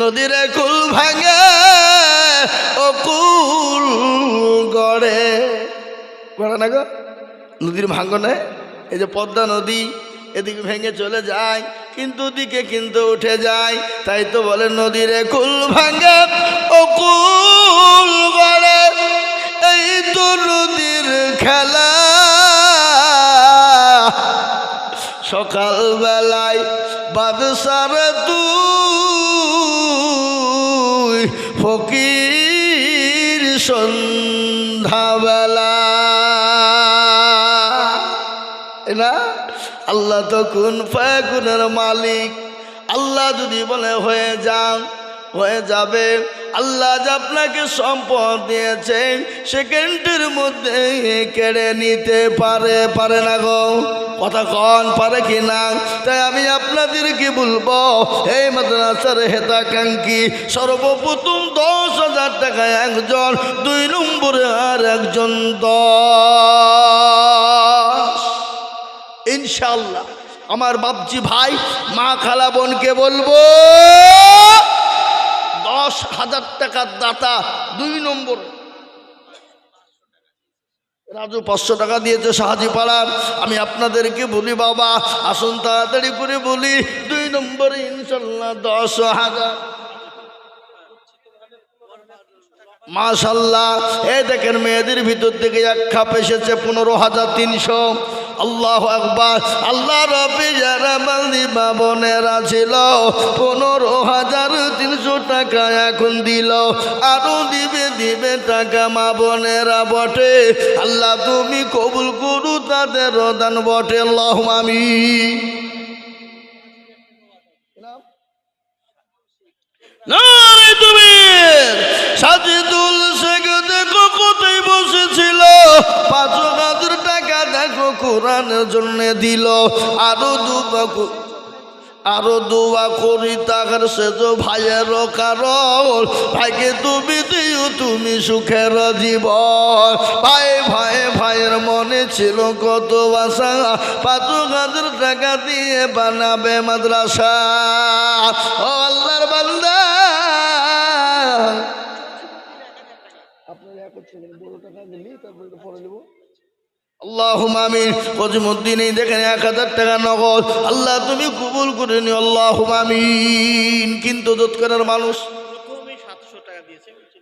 নদীরে কুল ভাঙে ও কুল গড়ে। গড়ে না গো, নদীর ভাঙনে? এই যে পদ্মা নদী, এদিকে ভেঙে চলে যায়, কিন্তু দিকে কিন্তু উঠে যায়। তাই তো বলে নদীরে কুল ভাঙে ও কুল গড়ে। এই তো নদীর খেলা। সকাল বেলায় বাদশার তুই ফকির সন্ধ্যাবেলা। না? আল্লাহ তখন কোন ফায়াকুনের মালিক? আল্লাহ যদি বলে হয়ে যান হয়ে যাবে। আল্লাহ যে আপনাকে সম্পদ দিয়েছেন সেকেন্ডের মধ্যে কেড়ে নিতে পারে পারে না গো। কথা কন, পারে কি না? তাই আমি আপনাদের কি বলব এই মাদ্রাসার হেতাকাঙ্ক্ষী, সর্বপ্রথম দশ হাজার টাকা একজন, দুই নম্বরে আর একজন দশ। ইনশাল্লাহ আমার বাপজি ভাই, মা খালা বোনকে বলব দশ হাজার টাকার দাতা দুই নম্বর। রাজু পাঁচশো টাকা দিয়েছে সাহাজি পাড়ার। আমি আপনাদেরকে বলি, বাবা, আসুন তাড়াতাড়ি করে বলি, দুই নম্বরে ইনশাল্লাহ দশ হাজার। মাশাল্লাহ, এই দেখেন মেয়েদের ভিতর থেকে এক খাপ এসেছে পনেরো হাজার তিনশো। আল্লাহ একবার আল্লাহ রবি যারা বান্দি বাবনেরা ছিল, পনেরো হাজার তিনশো টাকা এখন দিল। আরও দিবে দিবে টাকা মা বোনেরা বটে। আল্লাহ তুমি কবুল করু, তাদের দান বটে। আল্লাহ আমি সাজিদুল বসেছিল। পাঁচ হাজার টাকা দেখো কোরআনের জন্য দিল। আরও দুবাকু আরও দোয়া করি তাকার সে তো ভাইয়ের কারণ। ভাইকে তুমি দিও, তুমি সুখের জীবন। ভাই ভাই, ভাইয়ের মনে ছিল কত বাসা পাঁচ হাজার টাকা দিয়ে বানাবে মাদ্রাসা। দেখেন এক হাজার টাকা নগদ। আল্লাহ, তুমি কিন্তু মানুষ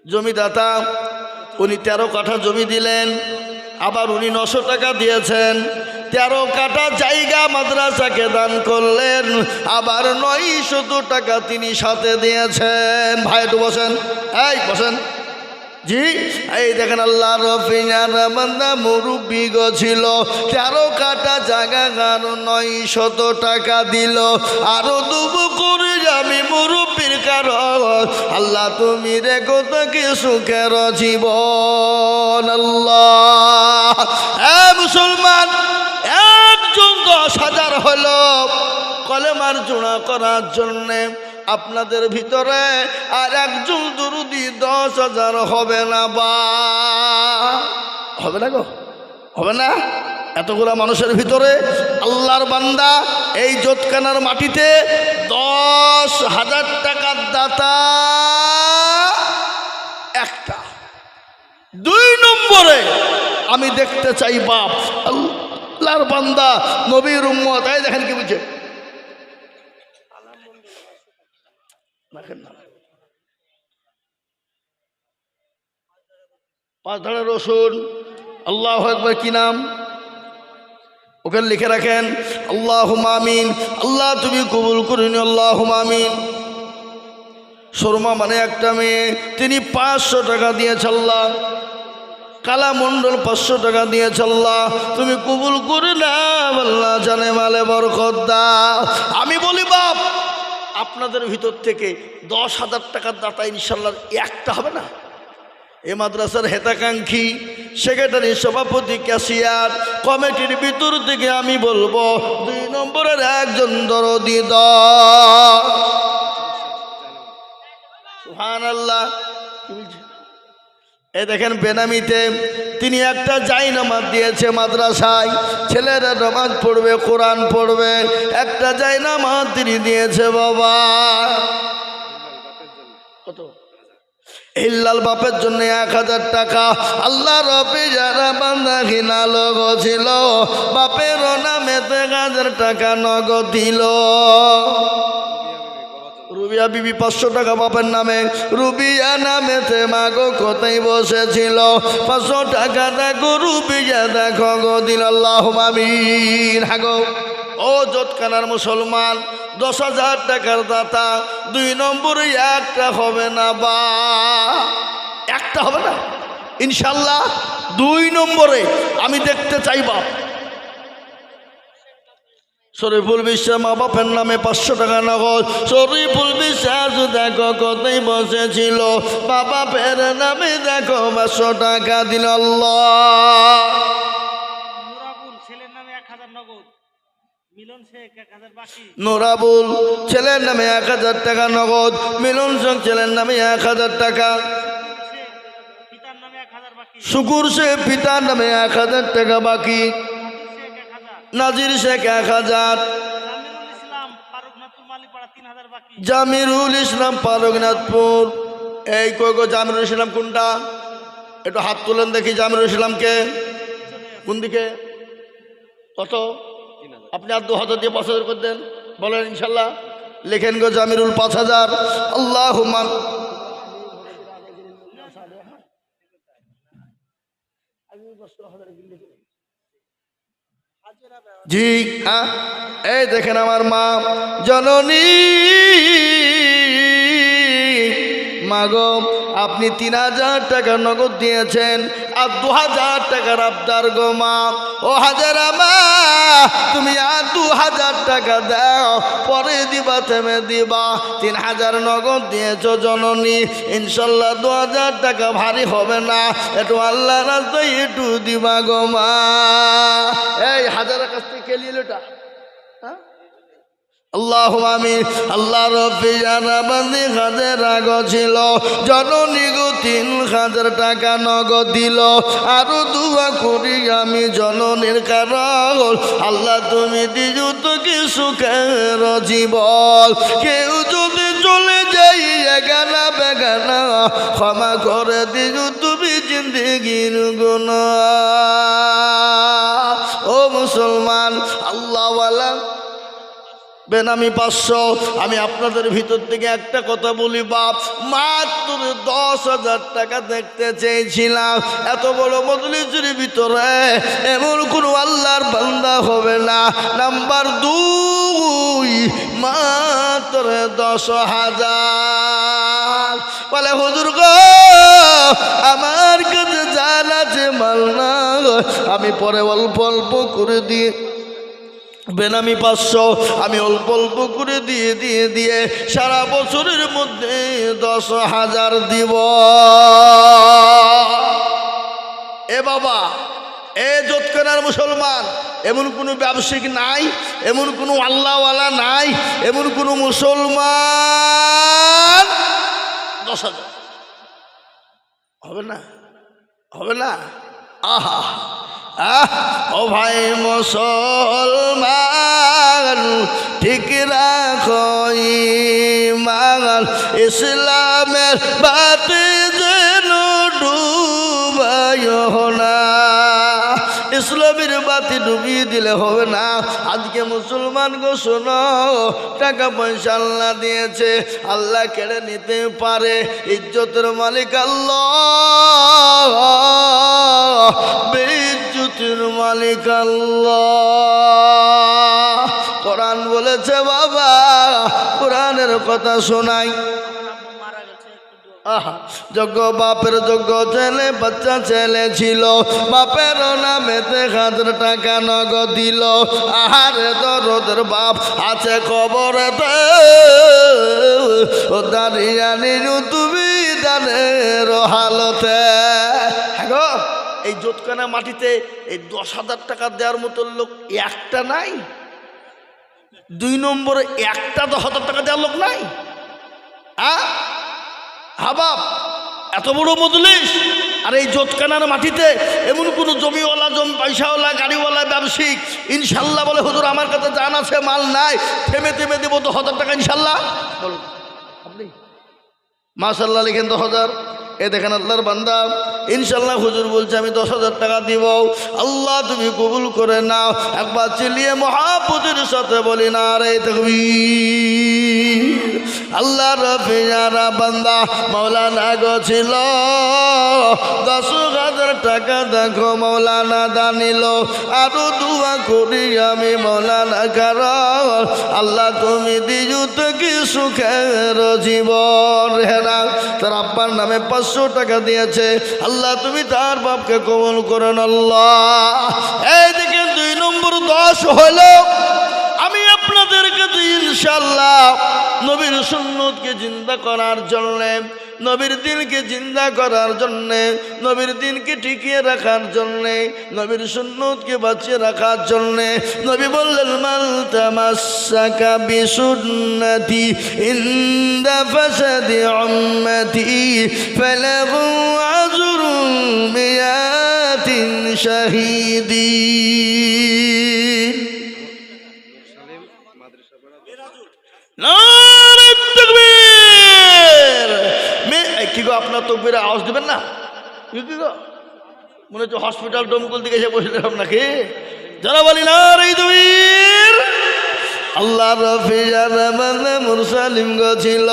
জমিদাতা, উনি তেরো জমি দিলেন, আবার উনি নশো টাকা দিয়েছেন। তেরো কাঠা জায়গা মাদ্রাসাকে দান করলেন, আবার নয় শত টাকা তিনি সাথে দিয়েছেন। ভাই, একটু বসেন। এই, বসেন। জি? এই দেখেন আল্লাহ রফিনার বান্দা মুরব্বী ছিল। তেরো কাটা জায়গা গান নয় শত টাকা দিল। আরও দুবো করে আমি মুরব্বীর কারণ। আল্লাহ তুমি রেখো তাকে সুখের জীবন আল্লাহ। মুসলমান, একজন দশ হাজার হলো কলেমার জোড়া করার জন্যে আপনাদের ভিতরে আর একজন দুরুদি দশ হাজার হবে না বা। হবে না গো? হবে না? এতগুলা মানুষের ভিতরে আল্লাহর বান্দা এই জোতকানার মাটিতে দশ হাজার টাকার দাতা। একটা। দুই নম্বরে আমি দেখতে চাই বাপ। আল্লাহর বান্দা নবীর উম্মত। এই দেখেন কি বুঝে রাখেন না। পাঁচ রসুন, আল্লাহ একবার কি নাম? ওখানে লিখে রাখেন আল্লাহ মামিন আল্লাহ তুমি কবুল করিনি আল্লাহ মামিন শর্মা মানে একটা মেয়ে, তিনি পাঁচশো টাকা দিয়ে আল্লাহ। কালা মণ্ডল পাঁচশো টাকা দিয়ে আল্লাহ। তুমি কবুল করে না আল্লাহ জানে মালে বরকত দাও। আমি বলি, বাপ আপনাদের ভিতর থেকে দশ হাজার টাকার দাতা ইনশাল্লাহ একটা হবে না। এ মাদ্রাসার হেতাকাঙ্ক্ষী সেক্রেটারি, সভাপতি, ক্যাশিয়ার, কমিটির ভিতর থেকে আমি বলব, দুই নম্বরের একজন দরদি সুহান আল্লাহ এ দেখেন বেনামিতে, তিনি একটা জাই নামাজ দিয়েছে মাদ্রাসায়। ছেলেরা নামাজ পড়বে, কোরআন পড়বে, একটা জাই নামাজ তিনি দিয়েছে বাবা। কত? ইল্লাল বাপের জন্য এক হাজার টাকা। আল্লাহ রবি যারা বান্দা ঘিনা লোক ছিল বাপের নামে এক হাজার টাকা নগদ দিল। রুবিয়া বিবি পাঁচশো টাকা বাপের নামে। রুবিয়া নামে তে মা মাগো কোথায় বসেছিল? পাঁচশো টাকা দেখো রুবিয়া, দেখো গো দিন আল্লাহ মামিন হাগো। ও জোটকানার মুসলমান, দশ হাজার টাকার দাতা, দুই নম্বরে একটা হবে না বা? একটা হবে না? ইনশাল্লাহ দুই নম্বরে আমি দেখতে চাইবা শরীফুল বিশ্বাস মা বাপের নামে পাঁচশো টাকা নগদ। শরীফুল বিশ্বাস দেখো কোথায় বসেছিল। বাবা ফের নামে দেখো পাঁচশো টাকা দিল নোরাবুল ছেলের নামে এক হাজার টাকা নগদ। মিলন সিং ছেলের নামে এক হাজার টাকা। শুকুর সে পিতার নামে এক হাজার টাকা বাকি। নাজির শেখ এক হাজার। জামিরুল ইসলাম পারগনাথপুর এই কই গো জামিরুল ইসলাম কোনটা? একটু হাত তুলেন দেখি জামিরুল ইসলামকে। কোন দিকে? কত? আপনি আর দু হাজার দিয়ে পাঁচ হাজার করে দেন। বলেন ইনশাল্লাহ। লেখেন গো জামিরুল পাঁচ হাজার। আল্লাহ জি এই দেখেন আমার মা জননী। মাগো, আপনি তিন হাজার টাকা নগদ দিয়েছেন, আর দু হাজার টাকার আবদার গো মা। ও হাজারা মা তুমি আর দু হাজার টাকা দাও, পরে দিবা, থেমে দিবা। তিন হাজার নগদ দিয়েছ জননী, ইনশাল্লাহ দু হাজার টাকা ভারী হবে না। একটু আল্লাহ রাস্তায় একটু দিবা গো মা। এই হাজারের কাছ থেকে খেলিয়ে আল্লাহ আমি আল্লাহ রফি জানাবান্দি হাজার রাগ ছিল জননী গো তিন হাজার টাকা নগদ দিল। আরও দুয়া করি আমি জননীর কারণ আল্লাহ তুমি দিজু তো কি সুখের জীবন। কেউ যদি চলে যাই এগানা বেগানা, ক্ষমা করে দিজু তুমি জিন্দিগির গুণ ও মুসলমান, আল্লাহওয়ালা বেনামি পাঁচশো। আমি আপনাদের ভিতর থেকে একটা কথা বলি, বাপ। মাত্র দশ হাজার টাকা দেখতে চেয়েছিলাম। এত বড় মজলিসের ভিতরে এমন কোনো আল্লাহর বান্দা হবে না। নাম্বার দুই, মাত্র দশ হাজার। বলে, হুজুর গো, আমার কাছে জান আছে মাল না আমি পরে অল্প অল্প করে দিয়ে বেনামি পাঁচশো, আমি অল্প অল্প করে দিয়ে দিয়ে দিয়ে সারা বছরের মধ্যে দশ হাজার দিব। এ বাবা, এ যোৎকানার মুসলমান, এমন কোনো ব্যবসায়িক নাই, এমন কোনো আল্লাহওয়ালা নাই, এমন কোনো মুসলমান। দশ হাজার। হবে না? হবে না? আহা! ও ভাই মুসলমান, ঠিক রাখো ইমান। ইসলামের বাতি যেন ডুবায় না। ইসলামের বাতি ডুবিয়ে দিলে হবে না। আজকে মুসলমান গো, শোনো, টাকা পয়সা আল্লাহ দিয়েছে। আল্লাহ কেড়ে নিতে পারে। ইজ্জতের মালিক আল্লাহ। বেজ্জুতির মালিক আল্লাহ। কোরআন বলেছে, বাবা, কোরআনের কথা শোনাই। যোগ্য বাপের যোগ্য ছেলে, বাচ্চা ছেলে ছিল। বাপের নামেতে হাজার টাকা নগদ দিল। আহারে দরদের বাপ আছে কবরেতে। দাঁড়িয়ে নিরু তুমি দানের হালতে। এই জোটকানা মাটিতে এই দশ হাজার টাকা দেওয়ার মতো লোক একটা নাই। দুই নম্বরে একটা দশ হাজার টাকা দেওয়ার লোক নাই। হাবাব, এত বড় মজলিস। আর এই জোটকানার মাটিতে এমন কোনো জমিওয়ালা জমি পয়সাওয়ালা গাড়িওয়ালা, ব্যবসায়িক, ইনশাল্লাহ বলে, হুজুর, আমার কাছে জান আছে, মাল নাই, থেমে থেমে দেবো তো হাজার টাকা, ইনশাল্লাহ। বলুন, আপনি? মাসাল্লাহ লিখেন দশ হাজার। এ দেখেন আল্লাহর বান্দা ইনশাল্লাহ হুজুর বলছে, আমি দশ হাজার টাকা দিব। আল্লাহ, তুমি কবুল করে নাও। একবার চিলিয়ে মহাপুতির সাথে বলি, না রে তকবি আল্লাহ রফিয়ারা বান্দা মৌলানা গছিল দশ হাজার টাকা দেখো মৌলানা দানিল আরও দুয়া করি আমি মৌলানা কারণ। আল্লাহ তুমি দিজু তো কি সুখের জীবন। হেরা তার আব্বার নামে পাঁচশো টাকা দিয়েছে। আল্লাহ তুমি তার বাপকে কবল করেন আল্লাহ। এই দেখেন দুই নম্বর দশ হলো, আমি আপনাদেরকে ইনশাল্লাহ নবীর সুন্নতকে জিন্দা করার জন্যে নবীর দিনকে জিন্দা করার জন্যে নবীর দিনকে টিকিয়ে রাখার জন্যে নবীর সুন্নতকে বাঁচিয়ে রাখার জন্যে নবী বললেন মাল তামাসাকা বিসুন্নতি ইন্দা ফাসাদি উম্মতি ফালাহু আজরুম মিয়াতিন শাহিদিন নারে আপনার তকবীরে আওয়াজ দেবেন না? কি তো মনে হচ্ছে হসপিটাল ডোমকুল দিকে এসে বসেছিলাম নাকি? যারা বলি, না রে তুমির আল্লাহ রফিজার মানে মুরসালিম গছিল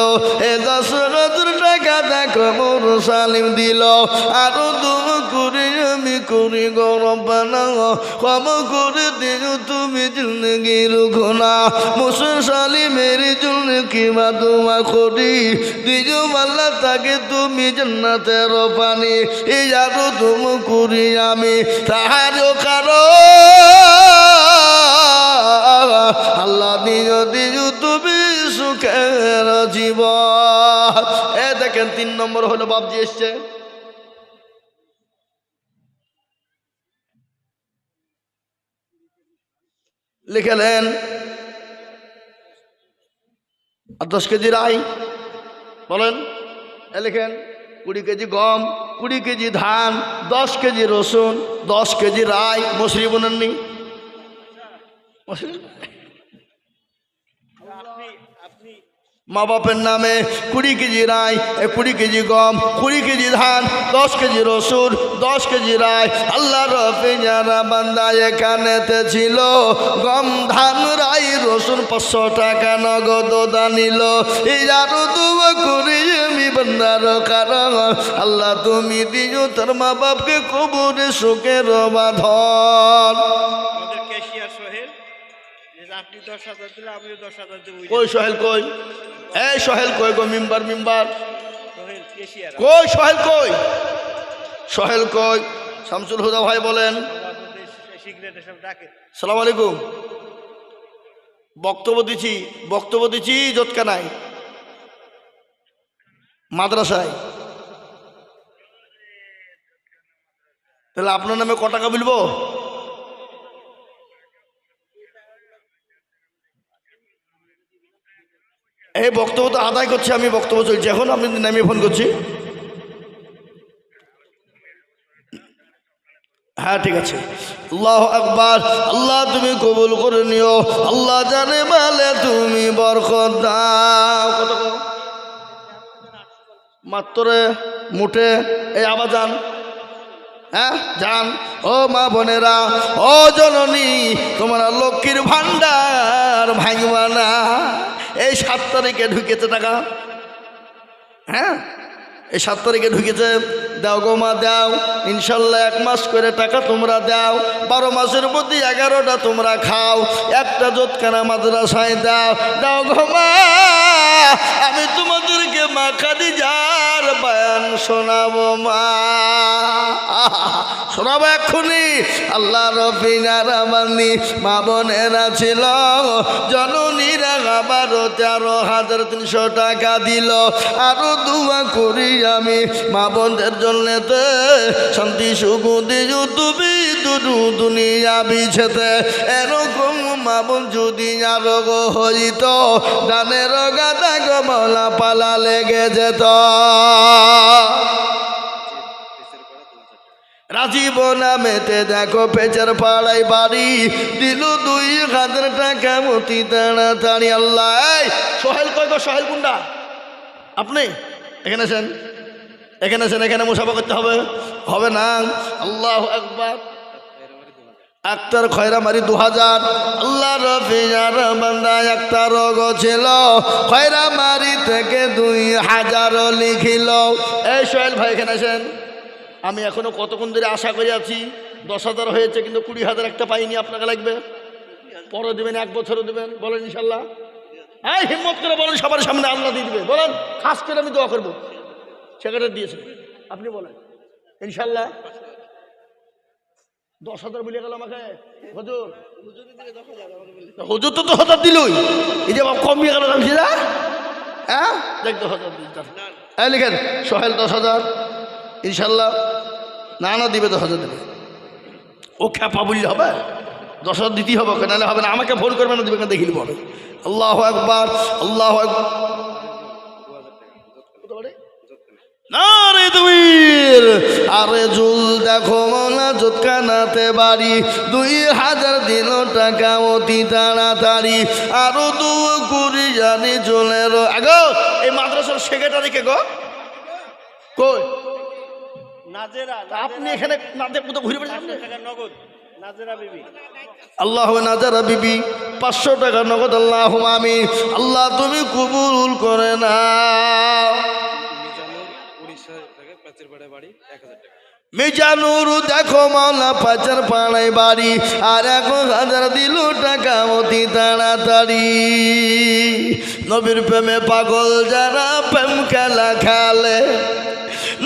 এ দশ হাজার টাকা দেখো মুরসালিম দিল। আরও দুম করি, আমি করি গরবানা কম করে দিও তুমি জিন্দগির গুণা মুসলিমের জন্য কিবা দোয়া করি। দিও মাল্লা তাকে তুমি জান্নাতের পানি এই আরও তুম করি আমি, তাহারও কারণ দেখেন তিন নম্বর হলো বাবজি এসছে। লিখেলেন আর দশ কেজি রাই, বলেন। এ লিখেন, কুড়ি কেজি গম, কুড়ি কেজি ধান, দশ কেজি রসুন, দশ কেজি রাই মসুরি বোনেননি? মসুরি আপনি আপনি মা বাপের নামে কুড়ি কেজি এ কুড়ি কেজি গম, কুড়ি কেজি ধান, দশ কেজি রসুন, দশ কেজি রাই। আল্লাহ রফি যারা বান্দা এখানেতে ছিল, গম, ধান, রাই, রসুন পাঁচশো টাকা নগদ দানিল আরও দুয়া করি আমি বান্দার কারণ। আল্লাহ তুমি দিও তোর মা বাপকে কবরে সুখের বাঁধন আপনি দশ হাজার দিলে আমিও দশ হাজার দেবো। কই সোহেল কই? এই সোহেল কই গো মিম্বার মিম্বার? কই সোহেল কই? সোহেল কই? শামসুল হুদা ভাই বলেন। সালাম আলাইকুম। বক্তব্য দিচ্ছি বক্তব্য দিচ্ছি জটকানায় মাদ্রাসায়। তাহলে আপনার নামে ক টাকা বলব এই বক্তব্য তো আদায় করছি, আমি বক্তব্য চলছি। এখন আমি নামিয়ে ফোন করছি। হ্যাঁ ঠিক আছে। আল্লাহ আকবার। আল্লাহ, তুমি কবুল করে নিও। আল্লাহ জানে মালে তুমি বরকত? মাত্রে মুঠে। এই আবার যান। হ্যাঁ যান। ও মা বোনেরা, ও জননী, তোমার লক্ষ্মীর ভান্ডার ভাঙবা না। এই সাত তারিখে ঢুকেছে টাকা। হ্যাঁ? এই সাত তারিখে ঢুকেছে, দাও গো মা, দাও। ইনশাল্লাহ এক মাস করে টাকা তোমরা দাও। বারো মাসের মধ্যে এগারোটা তোমরা খাও। একটা জোৎকানা মাদ্রাসায় দাও। দাও গো মা, আমি তোমাদেরকে মা খাদি যার বায়ান শোনাবো মা। শোনাবো এক্ষুনি। আল্লাহ রফিনারা মানি মা বোনেরা ছিল। জননীরা আবারও তেরো হাজার তিনশো টাকা দিল। আরও দুয়া করি আমি মা বোনদের জন্যতে। শান্তি, সুখ দিজু তুমি দুনিয়া বিছেতে। এরকম মা বোন যদি আরও গো হইত দানের গাদা গমলা পালা লেগে যেত। রাজীব নামেতে দেখো পেচার পাড়াই বাড়ি, দিল দুই হাজার টাকা মতি তাড়াতাড়ি আল্লাহ। সোহেল গো, সোহেল কুন্ডা? আপনি এখানে আছেন এখানে আছেন এখানে মুসাফা করতে হবে। হবে না? আল্লাহ একবার আক্তার খয়রামারি দু হাজার আল্লাহ রফিজার বান্দা একটা রোগ ছিল। খয়রা মারি থেকে দুই হাজার লিখিল। এই সোহেল ভাই, এখানে আছেন আমি এখনও কতক্ষণ ধরে আশা করে আছি, দশ হাজার হয়েছে, কিন্তু কুড়ি হাজার একটা পাইনি। আপনাকে লাগবে? পরে দেবেন, এক বছরও দেবেন। বলেন ইনশাল্লাহ। হ্যাঁ হিম্মত করে বলেন, সবার সামনে আল্লাহ দিয়ে দেবে বলেন, খাস করে আমি দোয়া করব। সেক্রেটারি দিয়েছেন। আপনি বলেন। ইনশাল্লাহ। দশ হাজার বলে গেল আমাকে। হুজুর। হুজুর তো দশ হাজার দিলই। এই যে কমিয়ে গেল আমি সেটা হ্যাঁ? দেখ দশ হাজার হ্যাঁ লিখেন সোহেল দশ হাজার ইনশাল্লাহ না না দিবে দশ হাজার দেবে ও খ্যাপা বললে হবে? দশ হাজার দিতেই হবে ওকে নাহলে হবে না। আমাকে ফোন করবে না দিবে না দেখিলি বলে আল্লাহ একবার আল্লাহ একবার না রে তুমির আরে জুল দেখো মনা জোৎকানাতে বাড়ি দুই হাজার দিল টাকা অতি তাড়াতাড়ি। আরও দু কুড়ি জানি চলের আগো এই মাদ্রাসার সেক্রেটারি কে গো? কই? আপনি এখানে ঘুরে নগদ আল্লাহ নাজারা বিবি পাঁচশো টাকা নগদ আল্লাহ আমি আল্লাহ তুমি কবুল করে না মিজানুর দেখো মাওলা পাচার পাড়ায় বাড়ি। আর এক হাজার দিল টাকা অতি তাড়াতাড়ি। নবীর প্রেমে পাগল যারা প্রেম খেলা খেলে।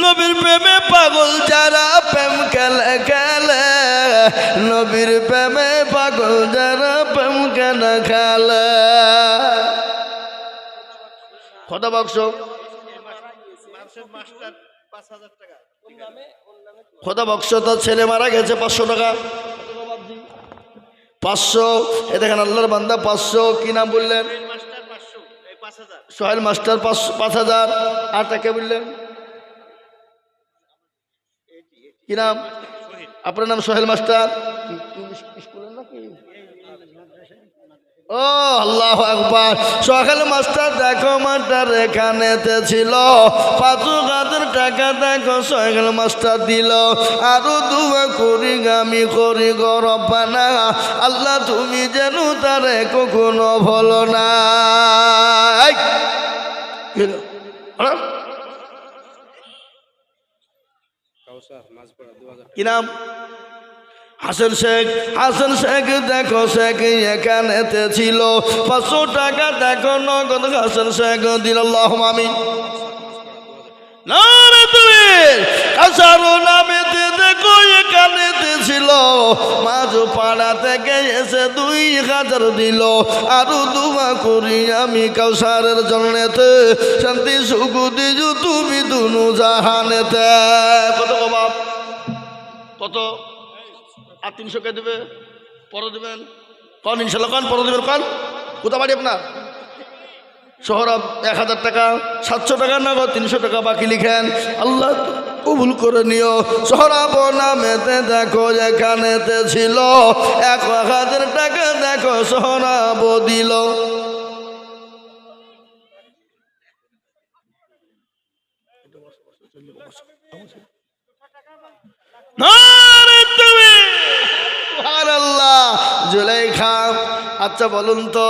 নবীর প্রেমে পাগল যারা প্রেম খেলে খেলে। নবীর প্রেমে পাগল যারা প্রেম খেলা খেলে। কথা বাক্স। মাস্টার পাঁচ হাজার টাকা। খোদা বক্স তার ছেলে মারা গেছে পাঁচশো টাকা। পাঁচশো এ দেখেন আল্লাহর বান্দা পাঁচশো কি নাম বললেন? সোহেল মাস্টার পাঁচ হাজার। আর তাকে বললেন? কি নাম? আপনার নাম সোহেল মাস্টার? ও আল্লাহ একবার সকাল মাস্টার দেখো মাস্টার এখানেতে ছিল। পাঁচ হাজার টাকা দেখো সকাল মাস্টার দিল। আরও দুয়া করি গামি করি গরবানা আল্লাহ তুমি যেন তারে কখনো ভলো না। দু কি নাম? হাসান শেখ হাসান শেখ, দেখো শেখ এখানেতে ছিল। পাঁচশো টাকা দেখো নগদ হাসান শেখ দিল আমি না রে দেখো ছিল। পাড়া থেকে এসে দুই হাজার আমি শান্তি সুখ দিজু তুমি দুনু জাহানেতে। কত বাপ? কত? আর তিনশো কে দেবে? পরে দেবেন। কন, ইনশাল্লাহ কন, পরে দেবেন, কন। কোথা বাড়ি আপনার? শহরব এক হাজার টাকা, সাতশো টাকা নগদ, তিনশো টাকা বাকি লিখেন। আল্লাহ কবুল করে নিও। সহরাব নামেতে দেখো এখানেতে ছিল। এক হাজার টাকা দেখো, সহরাব দিল। নারে জুলাইখা আচ্ছা বলুন তো।